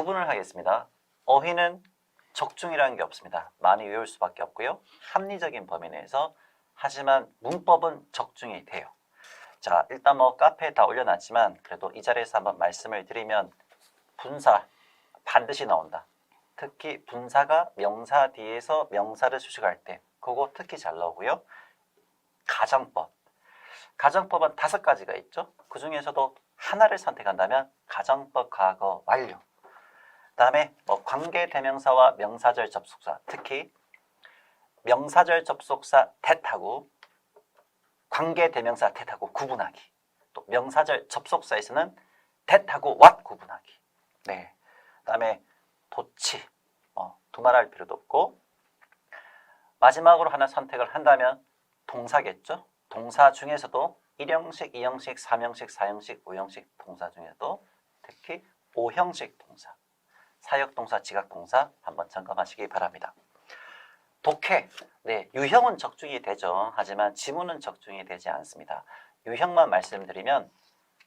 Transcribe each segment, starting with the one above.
구분을 하겠습니다. 어휘는 적중이라는 게 없습니다. 많이 외울 수밖에 없고요. 합리적인 범위 내에서 하지만 문법은 적중이 돼요. 자, 일단 뭐 카페에 다 올려놨지만 그래도 이 자리에서 한번 말씀을 드리면 분사 반드시 나온다. 특히 분사가 명사 뒤에서 명사를 수식할 때 그거 특히 잘 나오고요. 가정법. 가정법은 다섯 가지가 있죠. 그 중에서도 하나를 선택한다면 가정법 과거 완료. 그다음에 뭐 관계 대명사와 명사절 접속사, 특히 명사절 접속사 that하고 관계 대명사 that하고 구분하기. 또 명사절 접속사에서는 that하고 what 구분하기. 네. 그다음에 도치. 어, 두말할 필요도 없고 마지막으로 하나 선택을 한다면 동사겠죠. 동사 중에서도 1형식, 2형식, 3형식, 4형식, 5형식 동사 중에도 특히 5형식 동사, 사역동사, 지각동사 한번 점검하시기 바랍니다. 독해, 네, 유형은 적중이 되죠. 하지만 지문은 적중이 되지 않습니다. 유형만 말씀드리면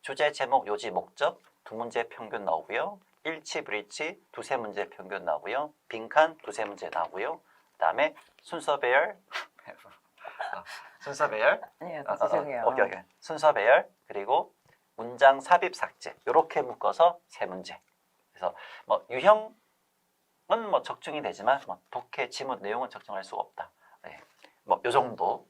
주제, 제목, 요지, 목적 두 문제 평균 나오고요. 일치, 불일치 두세 문제 평균 나오고요. 빈칸 두세 문제 나오고요. 그다음에 순서 배열 순서 배열 아니요, 아, 아, 아, 죄송해요. 오케이 오케이 순서 배열 그리고 문장 삽입 삭제 이렇게 묶어서 세 문제 그래서 뭐 유형은 뭐 적중이 되지만 뭐 독해 지문 내용은 적중할 수가 없다 네. 뭐요 정도